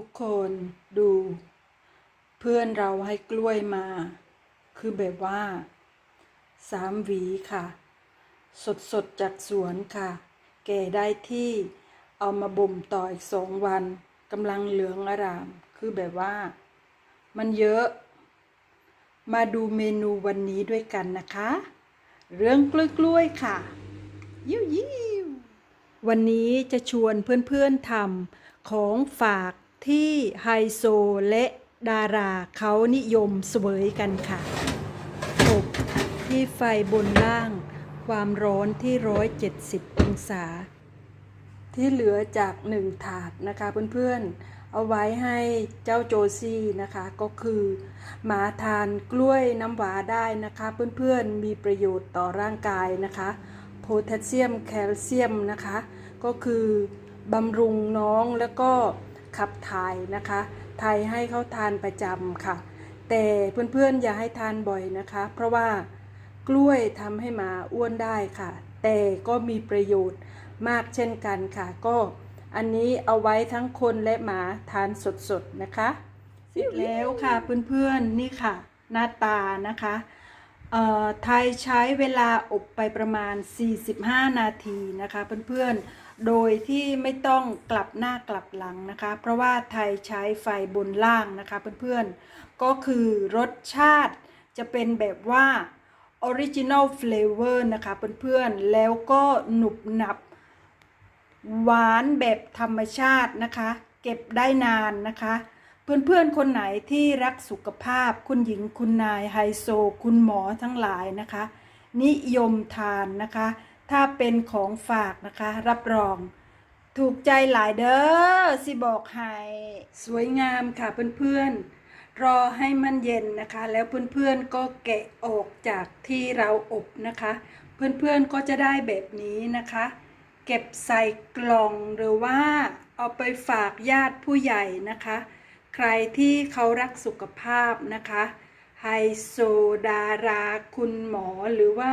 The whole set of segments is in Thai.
ทุกคนดู เพื่อนเราให้กล้วยมา คือแบบว่าสามหวีค่ะ สดสดๆจากสวนค่ะ แก่ได้ที่เอามาบ่มต่ออีกสองวันกำลังเหลืองอาราม คือแบบว่า มันเยอะ มาดูเมนูวันนี้ด้วยกันนะคะ เรื่องกล้วยๆค่ะ ยิ้วยิ้ววันนี้จะชวนเพื่อนๆทำของฝาก ที่ไฮโซและดาราเขานิยมเสวยกันค่ะอบที่ไฟบนล่าง ความร้อนที่ 170 องศา ที่เหลือจากหนึ่งถาดนะคะเพื่อนๆ เอาไว้ให้เจ้าโจซี่นะคะ ก็คือ หมาทานกล้วยน้ำหวาได้นะคะเพื่อนๆ มีประโยชน์ต่อร่างกายนะคะโพแทสเซียมแคลเซียมนะคะ ก็คือบำรุงน้องแล้วก็ ขับถ่ายนะคะไทยให้เขาทานประจำค่ะ แต่เพื่อนๆอย่าให้ทานบ่อยนะคะ เพราะว่ากล้วยทำให้หมาอ้วนได้ค่ะ แต่ก็มีประโยชน์มากเช่นกันค่ะ ก็อันนี้เอาไว้ทั้งคนและหมาทานสดๆนะคะเสร็จแล้วค่ะเพื่อนๆนี่ค่ะ หน้าตานะคะเอ่อไทยใช้เวลาอบไปประมาณ 45 นาทีนะคะเพื่อนๆ โดยที่ไม่ต้องกลับหน้ากลับหลังนะคะ เพราะว่าไทยใช้ไฟบนล่างนะคะเพื่อนๆ ก็คือรสชาติจะเป็นแบบว่า Original Flavor นะคะเพื่อนๆ แล้วก็หนุบหนับ หวานแบบธรรมชาตินะคะ เก็บได้นานนะคะ เพื่อนๆ คนไหนที่รักสุขภาพคุณหญิงคุณนายไฮโซ คุณหมอทั้งหลายนะคะ นิยมทานนะคะ ถ้าเป็นของฝากนะคะ รับรอง ถูกใจหลายเด้อสิบอกให้สวยงามค่ะเพื่อนๆ รอให้มันเย็นนะคะ แล้วเพื่อนๆก็แกะออกจากที่เราอบนะคะ เพื่อนๆก็จะได้แบบนี้นะคะ เก็บใส่กล่องหรือว่าเอาไปฝากญาติผู้ใหญ่นะคะ ใครที่เขารักสุขภาพนะคะไฮโซดาราคุณหมอหรือว่า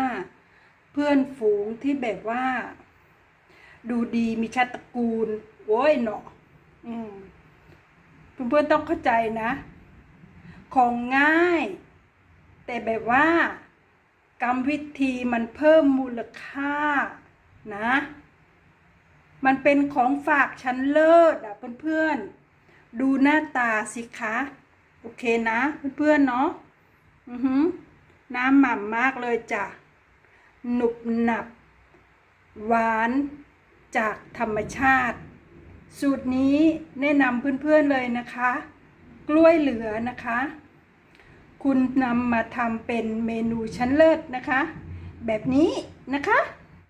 เพื่อนฝูงที่แบบว่า ดูดีมีชาติตระกูลโว้ยเนาะอืมเพื่อนๆต้องเข้าใจนะ ของง่าย แต่แบบว่า กรรมวิธีมันเพิ่มมูลค่านะ มันเป็นของฝากชั้นเลิศอะเพื่อนๆ ดูหน้าตาสิคะ โอเคนะ เพื่อนๆเนาะ อือหือน้ำหม่ำมากเลยจ้ะ หนุบหนับ หวานจากธรรมชาติ สูตรนี้แนะนำเพื่อนๆเลยนะคะ กล้วยเหลือนะคะ คุณนำมาทำเป็นเมนูชั้นเลิศนะคะ แบบนี้นะคะ